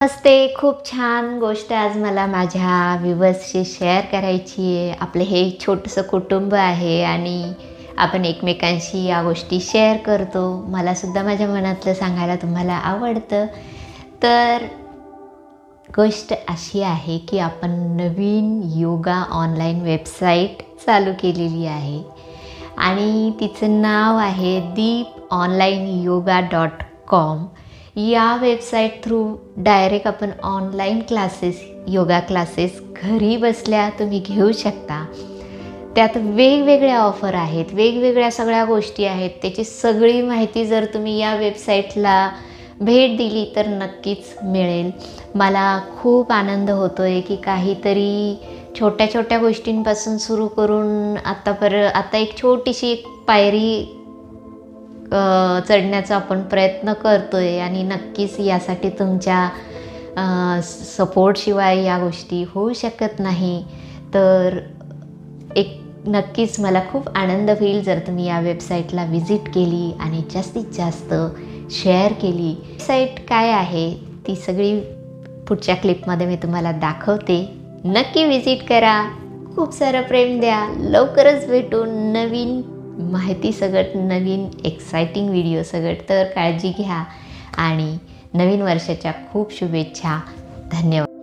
नमस्ते खूप छान गोष्ट आज मला माझ्या व्ह्युवर्सशी शेअर करायची आहे. आपलं हे छोटंसं कुटुंब आहे आणि आपण एकमेकांशी या गोष्टी शेअर करतो. मलासुद्धा माझ्या मनातलं सांगायला तुम्हाला आवडतं. तर गोष्ट अशी आहे की आपण नवीन योगा ऑनलाईन वेबसाईट चालू केलेली आहे. आणि तिचं नाव आहे Deep online yoga dot com या वेबसाईट थ्रू डायरेक्ट आपण ऑनलाईन क्लासेस योगा क्लासेस घरी बसल्या तुम्ही घेऊ शकता. त्यात वेगवेगळ्या ऑफर आहेत वेगवेगळ्या सगळ्या गोष्टी आहेत. त्याची सगळी माहिती जर तुम्ही या वेबसाईटला भेट दिली तर नक्कीच मिळेल. मला खूप आनंद होतो आहे की काहीतरी छोट्या छोट्या गोष्टींपासून सुरू करून आत्तापर आता एक छोटीशी एक पायरी चढण्याचा आपण प्रयत्न करतो आहे आणि नक्कीच यासाठी तुमच्या सपोर्टशिवाय या गोष्टी होऊ शकत नाही. तर एक नक्कीच मला खूप आनंद होईल जर तुम्ही या वेबसाईटला व्हिजिट केली आणि जास्तीत जास्त शेअर केली. वेबसाईट काय आहे? ती सगळी पुढच्या क्लिपमध्ये मी तुम्हाला दाखवते. नक्की व्हिजिट करा. खूप सारं प्रेम द्या. लवकरच भेटून नवीन माहिती सगट नवीन एक्सायटिंग व्हिडिओ सगट तर काळजी घ्या. आणि नवीन वर्षाच्या खूप शुभेच्छा. धन्यवाद.